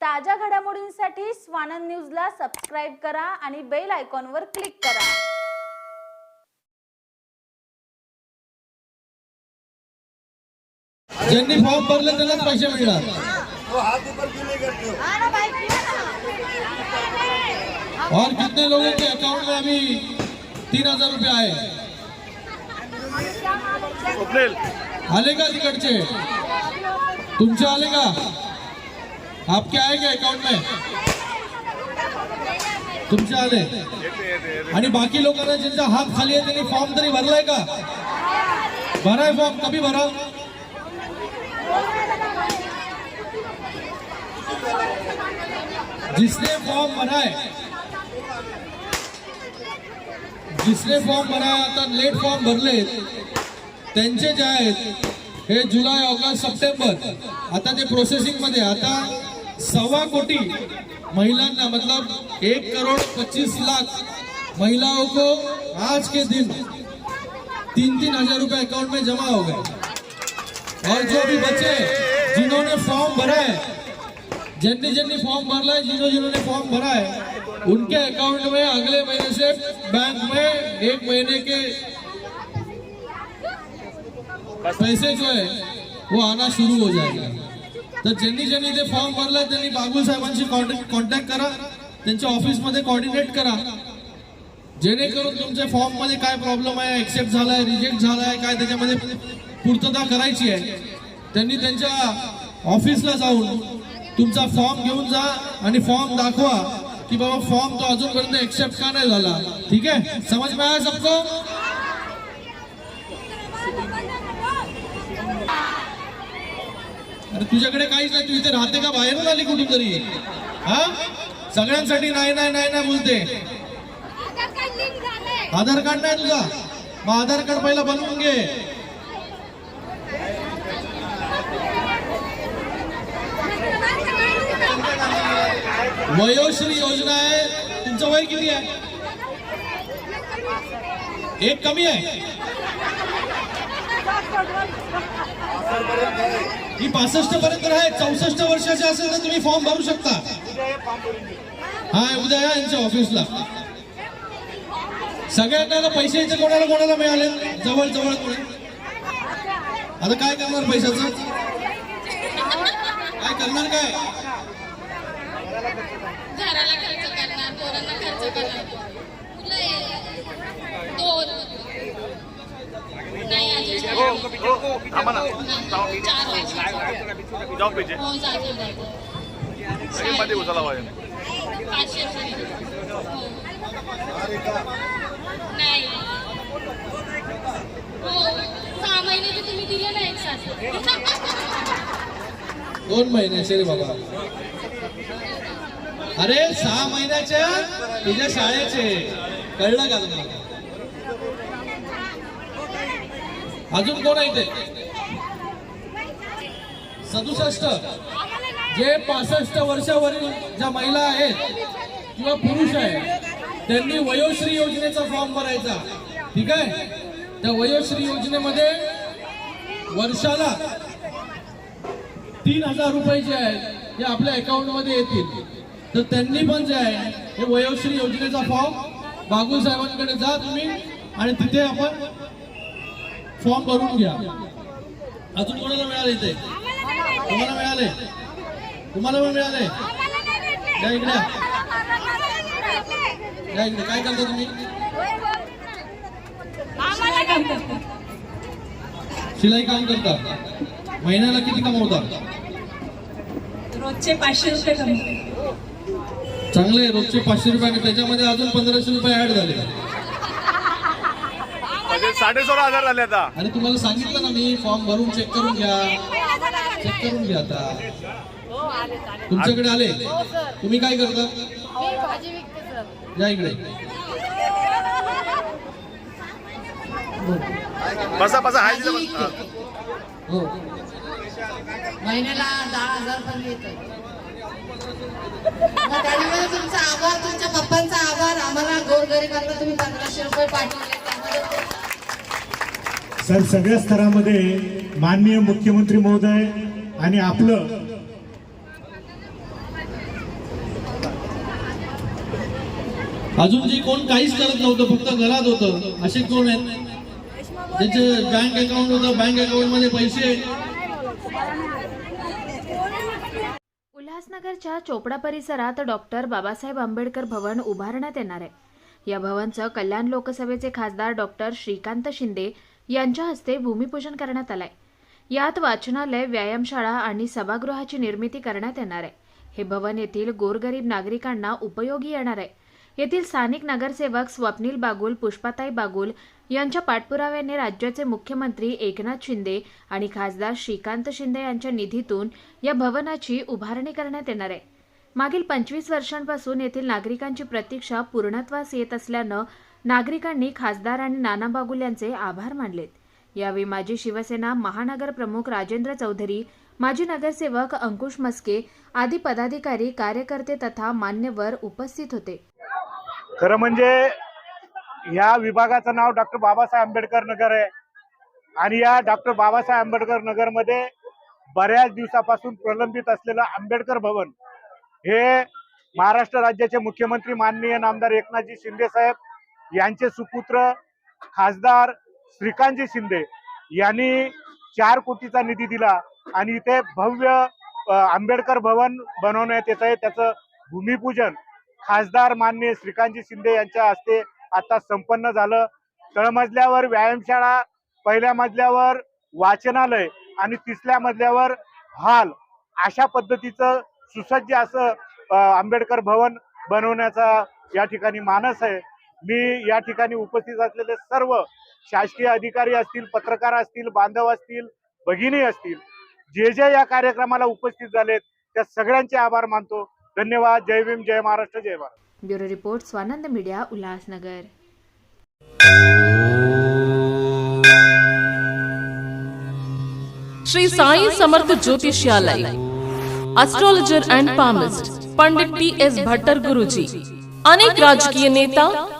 ताज्या घडामोडींसाठी स्वानंद न्यूजला सबस्क्राईब करा आणि बेल आयकॉनवर क्लिक करा. ज्यांनी फॉर्म भरले त्यालाच पैसे मिळणार. और कितने लोगों के अकाउंट में अभी तीन हजार रुपये आए? आले का तिकडचे. तुमचे आले का आपके आए का अकाउंट में? तुमचे आले? आणि बाकी लोकांना ज्यांचा हात खाली आहे त्यांनी फॉर्म तरी भरलाय का? भराय फॉर्म कमी भरा. जिसने फॉर्म भरा जिसने फॉर्म भराय आता लेट फॉर्म भरले त्यांचे जे आहेत हे जुलै ऑगस्ट सप्टेंबर आता ते प्रोसेसिंगमध्ये आता सव्वा कोटी महिलांना मतलब एक करोड़ पच्चीस लाख महिलाओं को आज के दिन तीन तीन हज़ार रुपए अकाउंट में जमा हो गए। और जो भी बच्चे जिन्होंने फॉर्म भरा है जिनने जिनने फॉर्म भरला है जिन्होंने जिन्होंने फॉर्म भरा है, उनके अकाउंट में अगले महीने से बैंक में एक महीने के पैसे जो है, वो आना शुरू हो जाएगा। तर ज्यांनी ज्यांनी ते फॉर्म भरला त्यांनी बागुल साहेबांशी कॉन्टॅक्ट करा. त्यांच्या ऑफिसमध्ये कॉर्डिनेट करा. जेणेकरून तुमच्या फॉर्ममध्ये काय प्रॉब्लेम आहे एक्सेप्ट झालाय रिजेक्ट झालाय काय त्याच्यामध्ये पूर्तता करायची आहे त्यांनी त्यांच्या ऑफिसला जाऊन तुमचा फॉर्म घेऊन जा आणि फॉर्म दाखवा की बाबा फॉर्म तो अजूनपर्यंत एक्सेप्ट का नाही झाला. ठीक आहे? समज में आया सबको? अरे तुझ्याकडे काहीच नाही तू इथे राहते का? बाहेरून आली कुठून तरी हा? सगळ्यांसाठी नाही नाही नाही नाही बोलते. आधार कार्ड नाही तुझा? मग आधार कार्ड पहिला बनवून घे. वयोश्री योजना आहे. तुमचं वय किती आहे? एक कमी आहे. ही पासष्ट पर्यंत आहे चौसष्ट वर्षाचे असेल तर तुम्ही फॉर्म भरू शकता. हा उद्या या यांच्या ऑफिसला सगळ्यांना पैसे इथे कोणाला कोणाला मिळाले? जवळ जवळ कोणी? आता काय करणार पैशाचं? काय करणार काय? घराला खर्च करणार खर्च नाही अजून जाऊ हो मध्ये उचला पाहिजे पाचशे नाही हो सहा महिने तर तुम्ही दिले दोन महिन्याचे रे बाबा. अरे सहा महिन्याच्या तुझ्या शाळेचे. कळलं का तुम्हाला अजून कोण आहे ते सदुसष्ट. जे पासष्ट वर्षावरील ज्या महिला आहेत किंवा पुरुष आहेत त्यांनी वयोश्री योजनेचा फॉर्म भरायचा. ठीक आहे? त्या वयोश्री योजनेमध्ये वर्षाला तीन हजार रुपये जे आहेत ते आपल्या अकाउंटमध्ये येतील. तर त्यांनी पण जे आहे हे वयोश्री योजनेचा फॉर्म बागुल साहेबांकडे जा तुम्ही आणि तिथे आपण फॉर्म भरून घ्या. अजून कोणाला मिळाले इथे? तुम्हाला मिळाले? तुम्हाला पण मिळाले? या इकडे या. इकडे. काय करता तुम्ही? शिलाई काम करता. महिन्याला किती कमवता? रोजचे पाचशे रुपये कमवते. चांगले रोजचे पाचशे रुपये आणि त्याच्यामध्ये अजून पंधराशे रुपये ऍड झाले. साडे सोळा हजार झाले आता. आणि तुम्हाला सांगितलं ना मी फॉर्म भरून चेक करून घ्या. चेक करून घ्या आता. तुमच्याकडे आले? तुम्ही काय करता? या इकडे. बसा बसा हाय. हा. हो. महिन्याला दहा हजार पण त्यामुळे तुमचा आभार तुमच्या पप्पांचा आभार. आम्हाला गोरगरिबांना तुम्ही पंधराशे रुपये पाठवले. सर सगळ्या स्तरामध्ये माननीय मुख्यमंत्री महोदय आणि आपलं अजून जे कोण काहीच करत नव्हतं फक्त घरात होत असे कोण आहेत? ज्यांचे बँक अकाउंट होत बँक अकाउंटमध्ये पैसे उल्हासनगरच्या चोपडा परिसरात डॉक्टर बाबासाहेब आंबेडकर भवन उभारण्यात येणार आहे. या भवनचं कल्याण लोकसभेचे खासदार डॉक्टर श्रीकांत शिंदे यांच्या हस्ते भूमिपूजन करण्यात आलंय. यात वाचनालय व्यायामशाळा आणि सभागृहाची निर्मिती करण्यात येणार आहे. हे भवन येथील गोरगरीब नागरिकांना उपयोगी येणार आहे. येथील स्थानिक नगरसेवक स्वप्नील बागुल पुष्पाताई बागुल यांच्या पाठपुराव्याने राज्याचे मुख्यमंत्री एकनाथ शिंदे आणि खासदार श्रीकांत शिंदे यांच्या निधीतून या भवनाची उभारणी करण्यात येणार आहे. मागील पंचवीस वर्षांपासून येथील नागरिकांची प्रतीक्षा पूर्णत्वास येत असल्यानं नागरिकांनी खासदार आणि नाना बागुल यांचे आभार मानलेत. यावेळी माजी शिवसेना महानगर प्रमुख राजेंद्र चौधरी माजी नगरसेवक अंकुश मस्के आदी पदाधिकारी कार्यकर्ते तथा मान्यवर उपस्थित होते. खरं म्हणजे या विभागाचं नाव डॉक्टर बाबासाहेब आंबेडकर नगर आहे आणि या डॉक्टर बाबासाहेब आंबेडकर नगरमध्ये बऱ्याच दिवसापासून प्रलंबित असलेलं आंबेडकर भवन हे महाराष्ट्र राज्याचे मुख्यमंत्री माननीय नामदार एकनाथजी शिंदे साहेब यांचे सुपुत्र खासदार श्रीकांतजी शिंदे यांनी चार कोटीचा निधी दिला आणि इथे भव्य आंबेडकर भवन बनवण्यात येत आहे. त्याचं भूमिपूजन खासदार मान्य श्रीकांतजी शिंदे यांच्या हस्ते आता संपन्न झालं. तळमजल्यावर व्यायामशाळा पहिल्या मजल्यावर वाचनालय आणि तिसऱ्या मजल्यावर हॉल अशा पद्धतीचं सुसज्ज असं आंबेडकर भवन बनवण्याचा या ठिकाणी मानस आहे. मी या ठिकाणी उपस्थित असलेले सर्व शासकीय अधिकारी असतील पत्रकार असतील बांधव असतील भगिनी असतील जे जे या कार्यक्रमाला उपस्थित झालेत त्या सगळ्यांचे आभार मानतो. धन्यवाद. जय भीम जय महाराष्ट्र जय Bharat. Bureau report Swanand media Ulhasnagar. Shri Sai Samarth Jyotishalay astrologer and palmist Pandit T S Bhattar Guruji अनेक राजकीय नेता